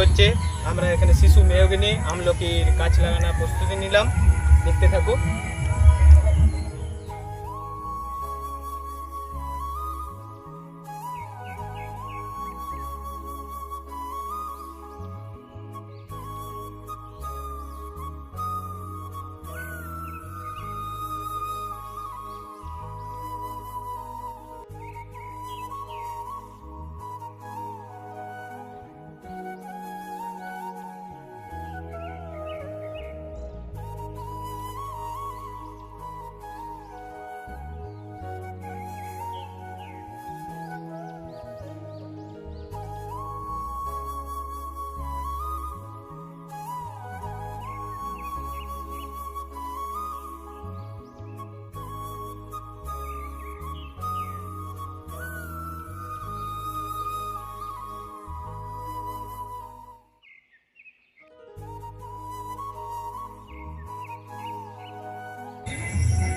হচ্ছে। আমরা এখানে শিশু মেয়গিনী আমলকির গাছ লাগানোর প্রস্তুতি নিলাম। দেখতে থাকো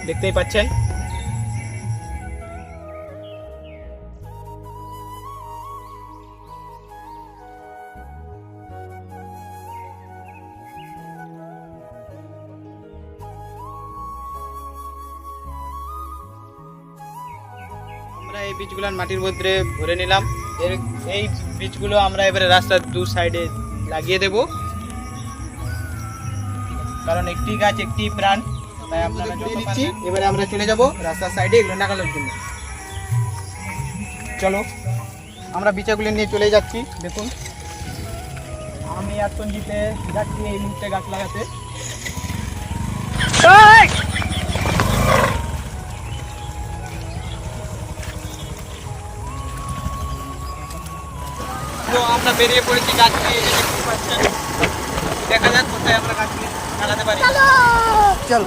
দেখতেই পাচ্ছেন। আমরা এই বীজগুলো মাটির মধ্যে ভরে নিলাম। এর এই বীজগুলো আমরা এবারে রাস্তার দু সাইডে লাগিয়ে দেব। কারণ একটি গাছ একটি প্রাণ। তাই আপনারা যত দিচ্ছি। এবারে আমরা চলে যাব রাস্তার সাইডে এগুলো নাগানোর জন্য। চলো আমরা বিচাগুলো নিয়ে চলে যাচ্ছি দেখুন। আমি আর সঞ্জিতে যাচ্ছি এই মুহূর্তে গাছ লাগাতে। তো আমরা বেরিয়ে পড়েছি গাছ নিয়ে দেখা যাক কোথায় আমরা গাছ নিয়ে লাগাতে পারি। চল।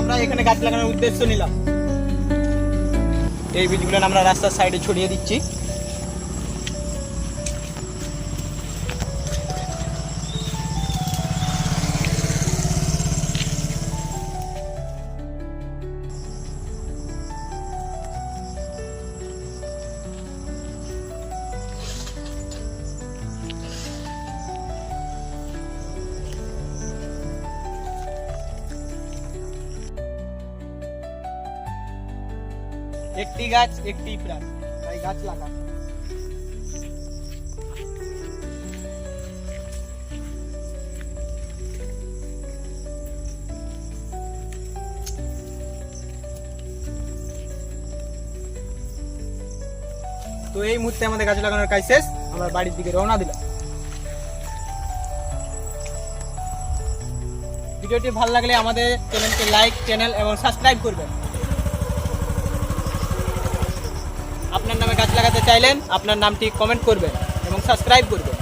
আমরা এখানে গাছ লাগানোর উদ্দেশ্য নিলাম। এই বীজগুলো আমরা রাস্তার সাইডে ছড়িয়ে দিচ্ছি। একটি গাছ, একটি প্রাণ। তাই গাছ লাগা। তো এই মুহূর্তে আমাদের গাছ লাগানোর কাজ শেষ। আমরা বাড়ির দিকে রওনা দিলাম। ভিডিওটি ভালো লাগলে আমাদের চ্যানেলকে লাইক, চ্যানেল এবং সাবস্ক্রাইব করবেন আপনার নামে গাছ লাগাতে চাইলেন আপনার নামটি কমেন্ট করবেন এবং সাবস্ক্রাইব করবেন।